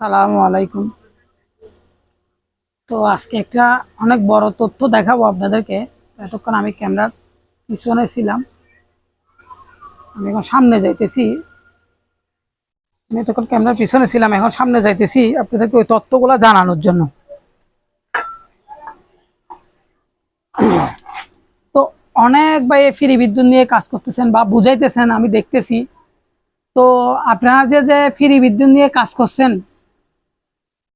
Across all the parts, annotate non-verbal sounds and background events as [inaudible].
সালামু আলাইকুম। তো আজকে একটা অনেক বড় তথ্য দেখাবো আপনাদেরকে। এতক্ষণ আমি ক্যামেরার পিছনে ছিলাম। আমি এখন সামনে যাইতেছি। আমি এতক্ষণ ক্যামেরার পিছনে ছিলাম, এখন সামনে যাইতেছি আপনাদেরকে ওই তথ্যগুলো জানানোর জন্য। [clears throat] তো অনেক ভাই ফ্রি বিদ্যুৎ নিয়ে কাজ করতেছেন বা বুঝাইতেছেন, আমি দেখতেছি। তো আপনারা যে যে ফ্রি বিদ্যুৎ নিয়ে কাজ করছেন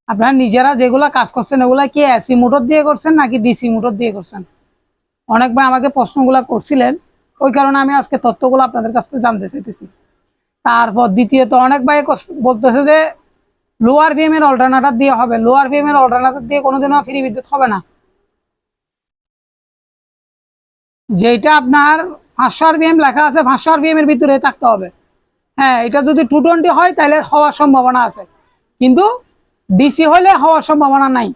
আপনারা নিজেরা যেগুলা কাজ করছেন ওগুলা কি এসি মোটর দিয়ে করছেন নাকি ডিসি মোটর দিয়ে করছেন? অনেক ভাই আমাকে প্রশ্নগুলো করছিলেন, ওই কারণে আমি আজকে তথ্যগুলো আপনাদের কাছ থেকে জানতে চাইতেছি। তারপর দ্বিতীয়ত, অনেক ভাই বলতেছে যে লোয়ার বিএম এর অল্টারনেটার দিয়ে হবে। লোয়ার বিএম এর অল্টারনেটার দিয়ে কোনোদিনও ফ্রি বিদ্যুৎ হবে না। যেটা আপনার আর বিএম লেখা আছে পাঁচশো আর বিএম এর ভিতরে থাকতে হবে। হ্যাঁ এটা যদি টু টোয়েন্টি হয় তাহলে হওয়ার সম্ভাবনা আছে। কিন্তু ডিসি হলে হওয়ার সম্ভাবনা নাই।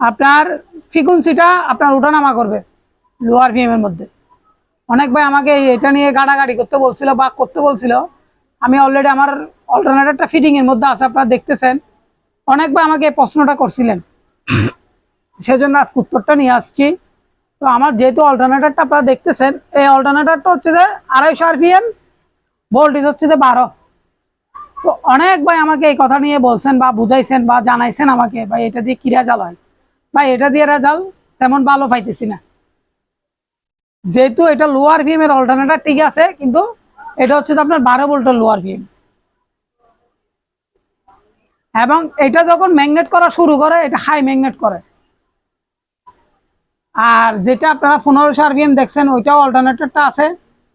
আপনার ফ্রিকুয়েন্সিটা আপনার ওঠানামা করবে লোয়ার ভিএম এর মধ্যে। অনেক ভাই আমাকে এটা নিয়ে গাড়াগাড়ি করতে বলছিল বা করতে বলছিল। আমি অলরেডি আমার অল্টারনেটারটা ফিটিং এর মধ্যে আছে, আপনারা দেখতেছেন। অনেক ভাই আমাকে প্রশ্নটা করছিলেন। সেজন্য আজকে উত্তরটা নিয়ে আসছি। তো আমার যেহেতু অল্টারনেটারটা আপনারা দেখতেছেন, এই অল্টারনেটারটা হচ্ছে যে আড়াইশো আর আরপিএম ভোল্টেজ হচ্ছে যে বারো। তো অনেক ভাই আমাকে এই কথা নিয়ে বলছেন বা বুঝাইছেন বা জানাইছেন আমাকে, ভাই, এটা দিয়ে কি রেজাল হয়? ভাই, এটা দিয়ে রেজাল তেমন ভালো পাইতেছি না। যেহেতু এটা লোয়ার ভিএম এর অল্টারনেটার ঠিক আছে, কিন্তু এটা হচ্ছে আপনার বারো ভোল্টের লোয়ার ভিএম এবং এটা যখন ম্যাগনেট করা শুরু করে, এটা হাই ম্যাগনেট করে। আর যেটা আপনারা পনেরোশো আরবিএম দেখছেন, ওইটাও অল্টারনেটরটা আছে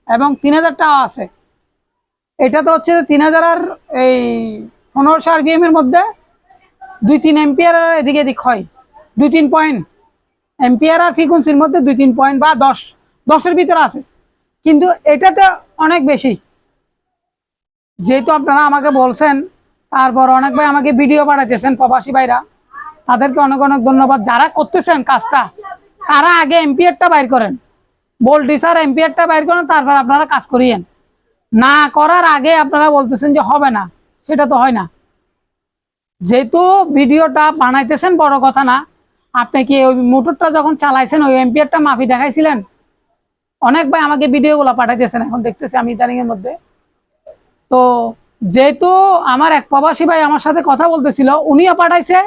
এবং তিন হাজারটাও আছে। এটা তো হচ্ছে তিন হাজার আর এই পনেরোশো আরবিএম এর মধ্যে দুই তিন এম্পিয়ার এদিকে এদিক হয়। দুই তিন পয়েন্ট এম্পিয়ার আর ফ্রিকুয়েন্সির মধ্যে দুই তিন পয়েন্ট বা দশ। দশের ভিতরে আছে। কিন্তু এটাতে অনেক বেশি। যেহেতু আপনারা আমাকে বলছেন, তারপর অনেক ভাই আমাকে ভিডিও পাঠাইতেছেন, প্রবাসী ভাইরা। তাদেরকে অনেক অনেক ধন্যবাদ। যারা করতেছেন কাজটা, তারা আগে এম্পিয়ারটা বাইর করেন। আর এম্পিয়ারটা বাইর করেন, তারপর আপনারা কাজ করিয়েন। না করার আগে আপনারা বলতেছেন যে হবে না, সেটা তো হয় না। যেহেতু ভিডিওটা বানাইতেছেন বড় কথা না, আপনি কি ওই মোটরটা যখন চালাইছেন, ওই এম্পিয়ারটা মাফি দেখাইছিলেন? অনেক ভাই আমাকে ভিডিওগুলো পাঠাইতেছেন, এখন দেখতেছি আমি ইদানিং এর মধ্যে। তো যেহেতু আমার এক প্রবাসী ভাই আমার সাথে কথা বলতেছিল, উনিও পাঠাইছে,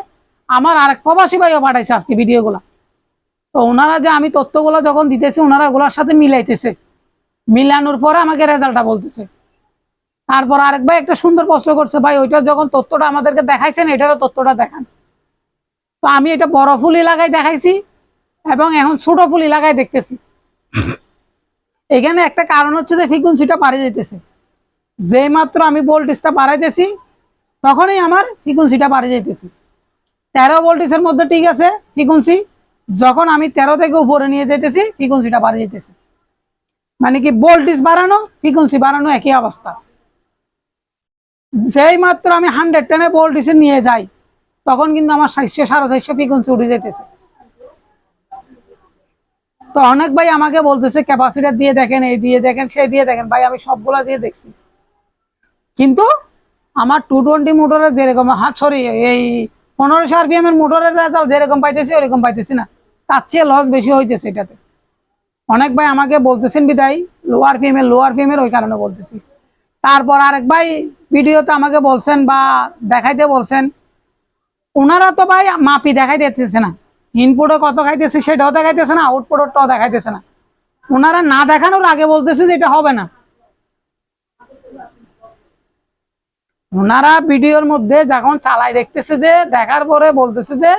আমার আরেক প্রবাসী ভাইও পাঠাইছে আজকে ভিডিওগুলো। তো ওনারা যে আমি তথ্যগুলো যখন দিতেছি, ওনারা ওগুলোর সাথে মিলাইতেছে। মিলানোর পরে আমাকে রেজাল্টটা বলতেছে। তারপর আরেক ভাই একটা সুন্দর প্রশ্ন করছে, ভাই, ওইটা যখন তথ্যটা আমাদেরকে দেখাইছেন, এটারও তথ্যটা দেখান। তো আমি এটা বড় ফুল এলাকায় দেখাইছি এবং এখন ছোট ফুল এলাকায় দেখতেছি। এখানে একটা কারণ হচ্ছে যে ফ্রিকুয়েন্সিটা বাড়ে যেতেছে যে মাত্র আমি ভোল্টেজটা বাড়াইতেছি, তখনই আমার ফ্রিকুয়েন্সিটা বাড়ে যেতেছে তেরো ভোল্টেজের মধ্যে ঠিক আছে ফ্রিকুয়েন্সি যখন আমি তেরো থেকে উপরে নিয়ে যেতেছি ফ্রিকুয়েন্সিটা বাড়ে যেতেছে মানে কি ভোল্টেজ বাড়ানো ফ্রিকুয়েন্সি বাড়ানো একই অবস্থা। যেই মাত্র আমি হান্ড্রেড টেনে ভোল্টেজে নিয়ে যাই, তখন কিন্তু আমার সাতশো, সাড়ে চারশো ফ্রিকুয়েন্সি উঠে যেতেছে। তো অনেক ভাই আমাকে বলতেছে ক্যাপাসিটার দিয়ে দেখেন, এই দিয়ে দেখেন, সেই দিয়ে দেখেন। ভাই, আমি সবগুলা দিয়ে দেখছি। কিন্তু আমার টু টোয়েন্টি মোটরের যেরকম হাত সরি এই পনেরোশো আরপিএম এর মোটরের রেজাল্ট যেরকম পাইতেছি ওরকম পাইতেছি না। তার চেয়ে লস বেশি হইতেছে এটাতে। অনেক ভাই আমাকে বলতেছেন বিদায় লোয়ার এর লোয়ার এর ওই কারণে বলতেছি। তারপর আরেক ভাই ভিডিওতে আমাকে বলছেন বা দেখাইতে বলছেন ওনারা তো ভাই মাপি দেখাই দিতেছে না। ইনপুটও কত খাইতেছে সেটাও দেখাইতেছে না আউটপুটটাও দেখাইতেছে না। ওনারা না দেখানোর আগে বলতেছে যে এটা হবে না। ওনারা ভিডিওর মধ্যে যখন চালাই দেখতেছে যে, দেখার পরে বলতেছে যে,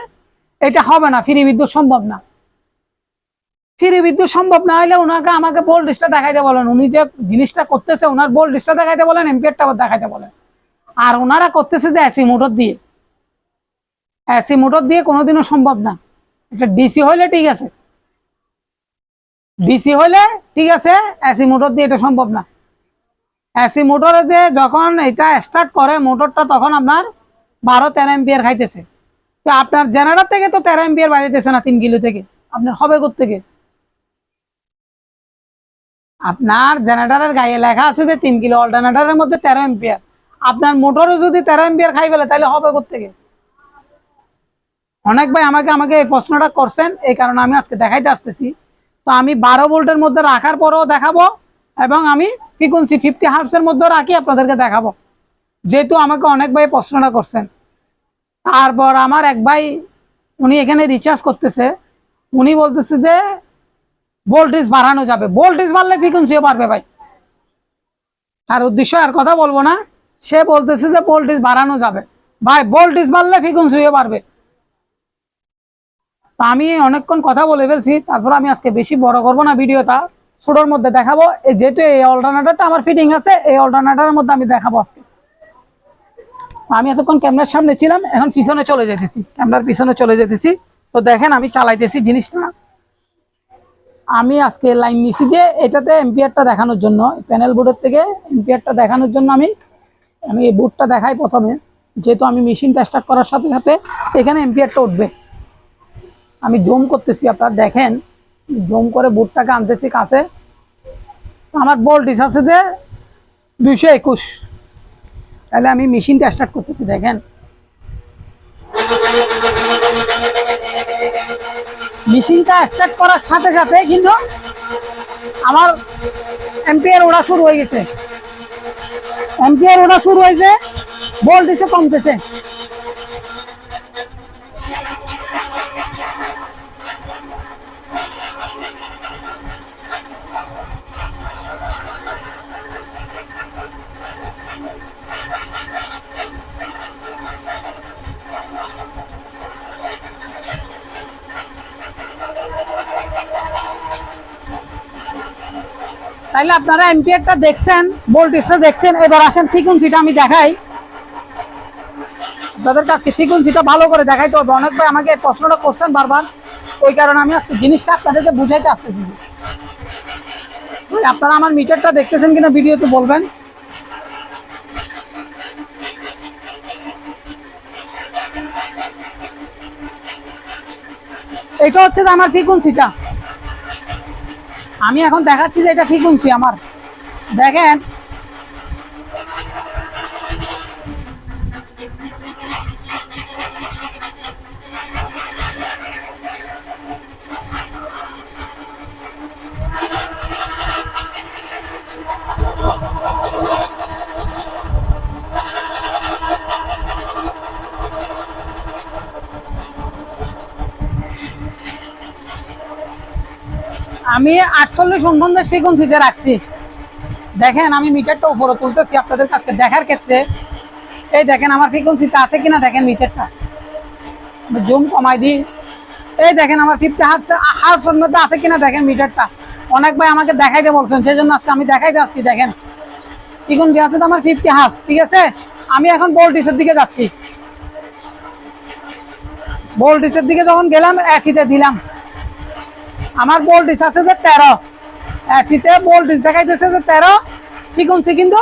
এটা হবে না ফ্রি বিদ্যুৎ সম্ভব না। ফ্রি বিদ্যুৎ সম্ভব না হলে ওনাকে আমাকে ভোল্টেজটা দেখাইতে বলেন। উনি যে জিনিসটা করতেছে ওনার ভোল্টেজটা দেখাইতে বলেন এম্পিয়ারটা দেখাইতে বলেন। আর ওনারা করতেছে যে এসি মোটর দিয়ে। এসি মোটর দিয়ে কোনোদিনও সম্ভব না। এটা ডিসি হইলে ঠিক আছে। ডিসি হইলে ঠিক আছে এসি মোটর দিয়ে এটা সম্ভব না। এসি মোটরে যে যখন এটা স্টার্ট করে মোটরটা তখন আপনার বারো তেরো এম্পিয়ার খাইতেছে। তো আপনার জেনারেটর থেকে তো তেরো এম্পিয়ার বাড়িতেছে না তিন কিলো থেকে। আপনার হবে থেকে আপনার জেনারেটরের গায়ে লেখা আছে যে তিন কিলো অল্টারনেটারের মধ্যে তেরো এম্পিয়ার আপনার মোটরও যদি তেরো এম্পিয়ার খাই ফেলে, তাহলে হবে থেকে অনেক ভাই আমাকে আমাকে এই প্রশ্নটা করছেন, এই কারণে আমি আজকে দেখাইতে আসতেছি। তো আমি বারো ভোল্টের মধ্যে রাখার পরেও দেখাবো এবং আমি ফ্রিকুয়েন্সি ফিফটি হার্টসের মধ্যেও রাখি, আপনাদেরকে দেখাবো। যেহেতু আমাকে অনেক ভাই প্রশ্নটা করছেন। তারপর আমার এক ভাই, উনি এখানে রিচার্জ করতেছে। উনি বলতেছে যে ভোল্টেজ বাড়ানো যাবে। ভোল্টেজ বাড়লে ফ্রিকুয়েন্সিও বাড়বে ভাই। তার উদ্দেশ্য আর কথা বলব না। সে বলতেছে যে ভোল্টেজ বাড়ানো যাবে। ভাই ভোল্টেজ বাড়লে ফ্রিকুয়েন্সিও বাড়বে। তা আমি অনেকক্ষণ কথা বলে ফেলছি, তারপর আমি আজকে বেশি বড় করব না ভিডিওটা। ছোটোর মধ্যে দেখাবো। এই যেহেতু এই অল্টারনেটারটা আমার ফিটিং আছে, এই অল্টারনেটারের মধ্যে আমি দেখাবো আজকে। আমি এতক্ষণ ক্যামেরার সামনে ছিলাম, এখন পিছনে চলে যেতেছি। ক্যামেরার পিছনে চলে যেতেছি। তো দেখেন আমি চালাইতেছি জিনিসটা। আমি আজকে লাইন নিছি যে এটাতে এম্পিয়ারটা দেখানোর জন্য প্যানেল বোর্ডের থেকে এম্পিয়ারটা দেখানোর জন্য আমি আমি এই বোর্ডটা দেখাই প্রথমে। যেহেতু আমি মেশিনটা স্টার্ট করার সাথে সাথে এখানে এম্পিয়ারটা উঠবে। আমি জুম করতেছি আপনারা দেখেন জুম করে বোর্ডটাকে আনতেছি কাছে। আমার ভোল্টেজ আছে যে দুইশো একুশ। তাহলে আমি মেশিনটা স্টার্ট করতেছি, দেখেন। মেশিনটা স্টার্ট করার সাথে সাথে কিন্তু আমার এম্পিয়ার ওড়া শুরু হয়ে গেছে। এম্পিয়ার ওড়া শুরু হয়েছে ভোল্টেজে কমতেছে। তাইলে আপনারা এম্পিয়ারটা দেখছেন, ভোল্টেজটা দেখছেন, এবার আসেন ফ্রিকুয়েন্সিটা আমি দেখাই। আপনাদের কাছে ফ্রিকুয়েন্সিটা ভালো করে দেখাইতে হবে। অনেক ভাই আমাকে প্রশ্নটা করছেন বারবার। ওই কারণে আমি আজকে জিনিসটা আপনাদেরকে বুঝাইতে আসতেছি। আপনারা আমার মিটারটা দেখতেছেন কিনা ভিডিওতে বলবেন। এটা হচ্ছে আমার ফ্রিকুয়েন্সিটা আমি এখন দেখাচ্ছি যে এটা ঠিক ফ্রিকুয়েন্সি আমার। দেখেন আমি আটচল্লিশ উনপঞ্চাশ ফ্রিকুয়েন্সিতে রাখছি। দেখেন, আমি মিটারটা উপরে তুলতেছি আপনাদের কাছে দেখার ক্ষেত্রে। এই দেখেন, আমার ফ্রিকুয়েন্সিতে আছে কিনা দেখেন মিটারটা। জুম কমাই দিই। এই দেখেন, আমার ফিফটি হার্স হার্সের মধ্যে আছে কিনা দেখেন মিটারটা। অনেক ভাই আমাকে দেখাইতে বলছেন সেই জন্য আজকে আমি দেখাইতে আসছি, দেখেন। ফ্রিকুয়েন্সি আছে তো আমার ফিফটি হার্স ঠিক আছে? আমি এখন ভোল্টেজের দিকে যাচ্ছি। ভোল্টেজের দিকে যখন গেলাম অ্যাসিতে দিলাম। আমার ভোল্টেজ আছে যে তেরো। এসিতে ভোল্টেজ দেখাইতেছে যে তেরো। ফ্রিকুয়েন্সি কিন্তু?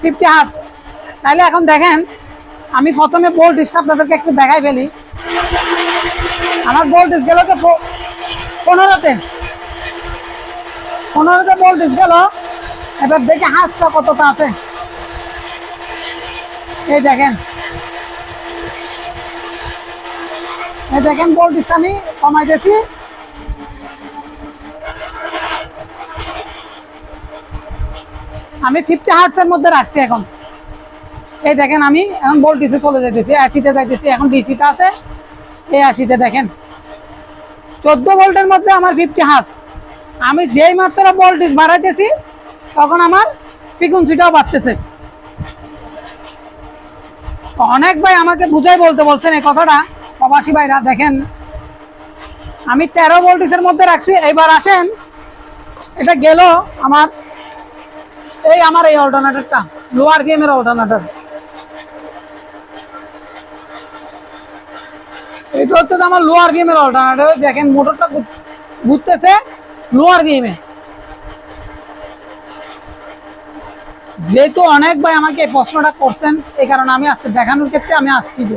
ফিফটি হাফ তাহলে এখন দেখেন, আমি প্রথমে ভোল্টেজটা আপনাদেরকে একটু দেখাই ফেলি। আমার ভোল্টেজ গেল তো পনেরোতে। পনেরোতে ভোল্টেজ গেল। এবার দেখে হাঁসটা কতটা আছে। এই দেখেন। এই দেখেন ভোল্টেজটা আমি কমাইতেছি। আমি ফিফটি হার্টসের মধ্যে রাখছি এখন। এই দেখেন আমি এখন ভোল্টেজে চলে যাইতেছি অ্যাসিতে যাইতেছি, এখন ডিসিটা আছে। এই অ্যাসিতে দেখেন। চোদ্দ ভোল্টের মধ্যে আমার ফিফটি হার্স আমি যেই মাত্র ভোল্টেজ বাড়াইতেছি, তখন আমার ফ্রিকুয়েন্সিটাও বাড়তেছে। অনেক ভাই আমাকে বুঝাই বলতে বলছেন এই কথাটা। প্রবাসী ভাইরা, দেখেন। আমি তেরো ভোল্টেজের মধ্যে রাখছি। এইবার আসেন। এটা গেল আমার এই আমার এই অল্টারনেটরটা, লোয়ার গেমের অল্টারনেটর। এটা হচ্ছে আমার লোয়ার গেমের অল্টারনেটর। দেখেন, মোটরটা ঘুরতেছে লোয়ার এ যেহেতু অনেক ভাই আমাকে এই প্রশ্নটা করছেন, এই কারণে আমি আজকে দেখানোর ক্ষেত্রে আমি আসছি যে,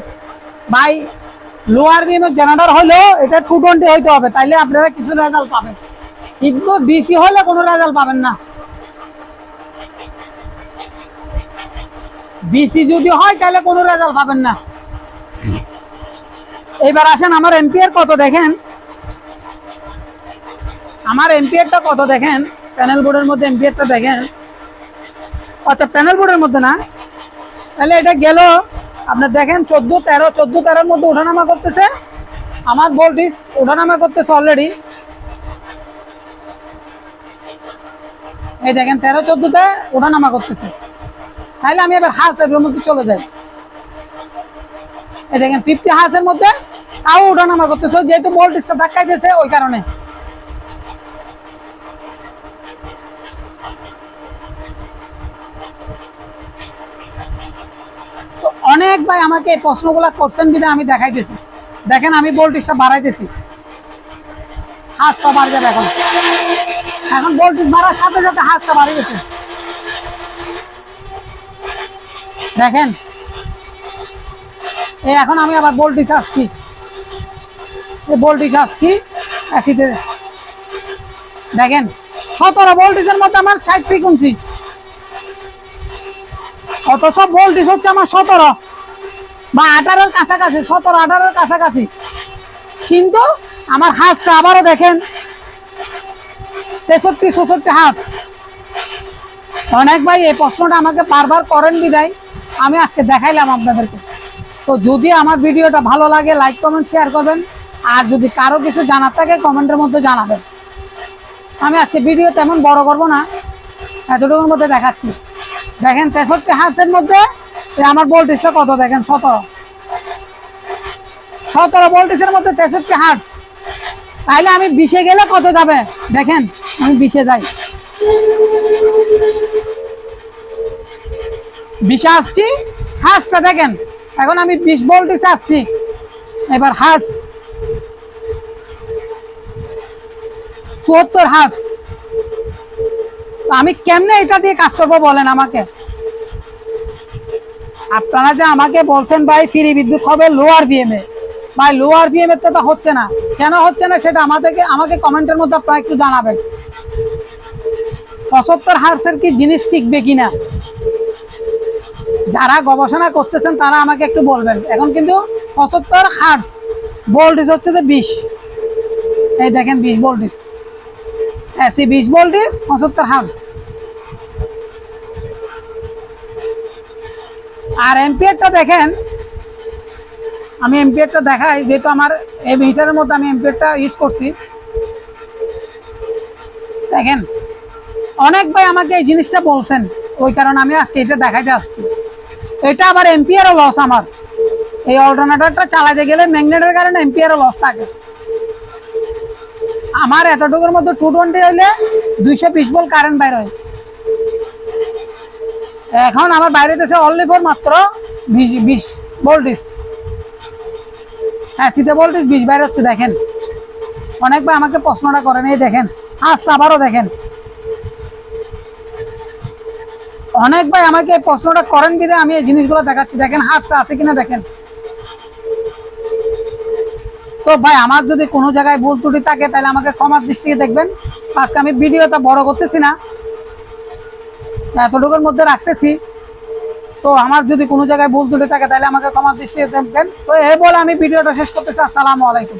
ভাই, লোয়ার গেমের জেনারেটর হলেও এটা টু টোয়েন্টি হইতে হবে, তাইলে আপনারা কিছু রেজাল্ট পাবেন। কিন্তু ডিসি হলে কোনো রেজাল্ট পাবেন না। বিসি যদি হয়, তাহলে কোনো রেজাল্ট পাবেন না। এবার আসেন, আমার এম্পিয়ার কত দেখেন? আমার এম্পিয়ারটা কত দেখেন? প্যানেল বোর্ডের মধ্যে এম্পিয়ারটা দেখেন। আচ্ছা প্যানেল বোর্ডের মধ্যে না? তাহলে এটা গেল। আপনার দেখেন, চোদ্দ, তেরো, চোদ্দ, তেরোর মধ্যে ওঠানামা করতেছে। আমার ভোল্টেজ ওঠানামা করতেছে অলরেডি এই দেখেন, তেরো, চোদ্দোতে ওঠানামা করতেছে। তাহলে আমি এবার হাঁস এর মধ্যে চলে যাই? এই দেখেন ফিফটি হাঁসের মধ্যে তাও ওঠানামা করতেছে, যেহেতু ভোল্টেজটা ধাক্কাইতেছে ওই কারণে। অনেক ভাই আমাকে এই প্রশ্নগুলো করছেন বিধে আমি দেখাইতেছি। দেখেন, আমি ভোল্টেজটা বাড়াইতেছি। হাঁসটা বাড়ে যাবে এখন। এখন ভোল্টেজ বাড়ার সাথে সাথে হাঁসটা বাড়ে গেছে। দেখেন। এই এখন আমি আবার ভোল্টেজ আসছি এই ভোল্টেজ আসছি অ্যাসিডে দেখেন, সতেরো ভোল্টেজের মধ্যে আমার ষাট ফ্রিকুয়েন্সি অথচ ভোল্টেজ হচ্ছে আমার সতেরো বা আঠারোর কাছাকাছি, সতেরো, আঠারোর কাছাকাছি। কিন্তু আমার হাঁসটা আবারও দেখেন, তেষট্টি, চৌষট্টি হাঁস। অনেক ভাই, এই প্রশ্নটা আমাকে বারবার করেন বিদায়। আমি আজকে দেখাইলাম আপনাদেরকে। তো যদি আমার ভিডিওটা ভালো লাগে লাইক কমেন্ট শেয়ার করবেন। আর যদি কারও কিছু জানার থাকে, কমেন্টের মধ্যে জানাবেন। আমি আজকে ভিডিও তেমন বড় করব না, এতটুকুর মধ্যে দেখাচ্ছি। দেখেন, তেষট্টি হাঁসের মধ্যে আমার ভোল্টেজটা কত? দেখেন, সতেরো। সতেরো ভোল্টেজের মধ্যে তেষট্টি হাঁস তাহলে আমি বিশে গেলে কত যাবে? দেখেন, আমি বিশে যাই। বিশে আসছি, হাঁসটা দেখেন। এখন আমি বিশ ভোল্টেজে আসছি এবার হাঁস। চুয়াত্তর হাঁস। আমি কেমনে এটা দিয়ে কাজ করব বলেন আমাকে? আপনারা যে আমাকে বলছেন, ভাই, ফ্রি বিদ্যুৎ হবে লোয়ার বিএমএ ভাই লোয়ার বিএমএ তো তা হচ্ছে না। কেন হচ্ছে না সেটা আমাদেরকে, আমাকে কমেন্টের মধ্যে আপনারা একটু জানাবেন। পঁচাত্তর হার্সের কি জিনিস টিকবে কিনা? যারা গবেষণা করতেছেন, তারা আমাকে একটু বলবেন। এখন কিন্তু পঁচাত্তর হার্স ভোল্টেজ হচ্ছে যে বিশ। এই দেখেন বিশ ভোল্টেজ এসি বিশ ভোল্টেজ পঁচাত্তর হার্স আর এম্পিয়ারটা দেখেন, আমি এম্পিয়ারটা দেখাই, যেহেতু আমার এই মিটারের মধ্যে আমি এম্পিয়ারটা ইউজ করছি। দেখেন, অনেক ভাই আমাকে এই জিনিসটা বলছেন, ওই কারণে আমি আজকে এটা দেখাইতে আসছি। এটা আবার এম্পিয়ারও লস আমার। এই অল্টারনেটরটা চালাতে গেলে ম্যাগনেটের কারণে এম্পিয়ারও লস থাকে। আমার এতটুকুর মধ্যে টু টোয়েন্টি হইলে দুইশো পিস বল কারেন্ট বাইর হয়। এখন আমার বাইরে দেশে অনলি ফোর মাত্র বিশ বিশ ভোল্টেজ হ্যাঁ শীতে ভোল্টেজ বিশ বাইরে হচ্ছে, দেখেন। অনেকবার আমাকে প্রশ্নটা করেন, এই দেখেন হাঁসটা আবারও দেখেন। অনেক ভাই আমাকে প্রশ্নটা করেন দিলে আমি এই জিনিসগুলো দেখাচ্ছি। দেখেন হাঁসটা আছে কিনা দেখেন। তো ভাই, আমার যদি কোনো জায়গায় ভুল ত্রুটি থাকে, তাহলে আমাকে ক্ষমার দৃষ্টিতে দেখবেন। আজকে আমি ভিডিওটা বড় করতেছি না। এতটুকুর মধ্যে রাখতেছি। তো আমার যদি কোনো জায়গায় ভুল ত্রুটি থাকে, তাহলে আমাকে ক্ষমার দৃষ্টিতে দেখবেন। তো এই বলে আমি ভিডিওটা শেষ করতেছি। আসসালামু আলাইকুম।